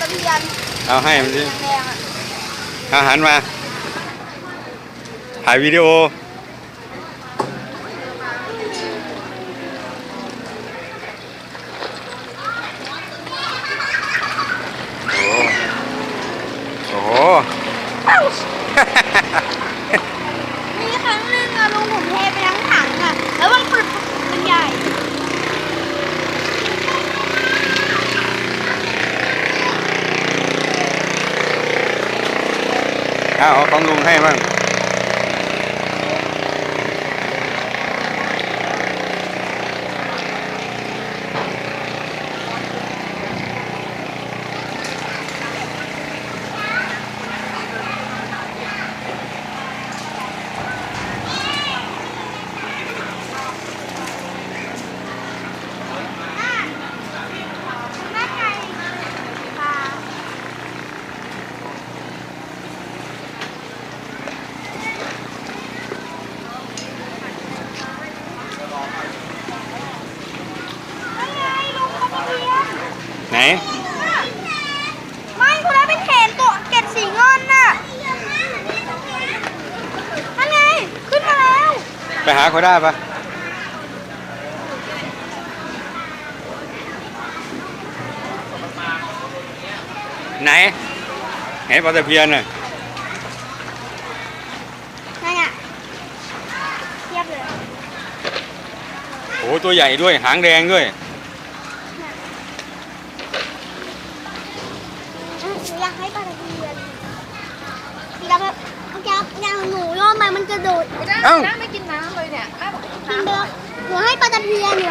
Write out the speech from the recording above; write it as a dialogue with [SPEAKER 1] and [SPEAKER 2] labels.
[SPEAKER 1] ตะเพียน
[SPEAKER 2] เอาให้มันสิ
[SPEAKER 1] แดงๆอะ
[SPEAKER 2] อาหารมา ถ่ายวิดีโอ โอ้โห
[SPEAKER 1] มีครั้งหนึ่งอะลุงผมเทไปทั้งถังอะแล้วมันปึดมันใหญ่
[SPEAKER 2] เอาเอาของลุงให้บ้าง
[SPEAKER 1] แม่ไก่ปลา ไม่ไงลุงเขาไปเรียน
[SPEAKER 2] ไหน
[SPEAKER 1] ไม่คุณแล้วเป็นเขนตัวเกล็ดสีเงินน่ะนั่นไงขึ้นมาแล้ว
[SPEAKER 2] ไปหาเขาได้ปะไหน ไหนปลาตะเพียนน่ะ
[SPEAKER 1] นั่นไงเทียบเลย
[SPEAKER 2] โอ้ตัวใหญ่ด้วย หางแดงด้วย
[SPEAKER 1] หนูอยากให้ปลาตะเพียนอยากแบบอยากอยากหนูรอดไหมมันกระโดด
[SPEAKER 2] เอ้า
[SPEAKER 3] น้า ไม่กินน้ำเลยเนี่ยแม่บอกไม่กิน
[SPEAKER 1] กิน
[SPEAKER 3] น้ำ
[SPEAKER 1] เบอร์หนูให้ปลาตะเพียนอยู่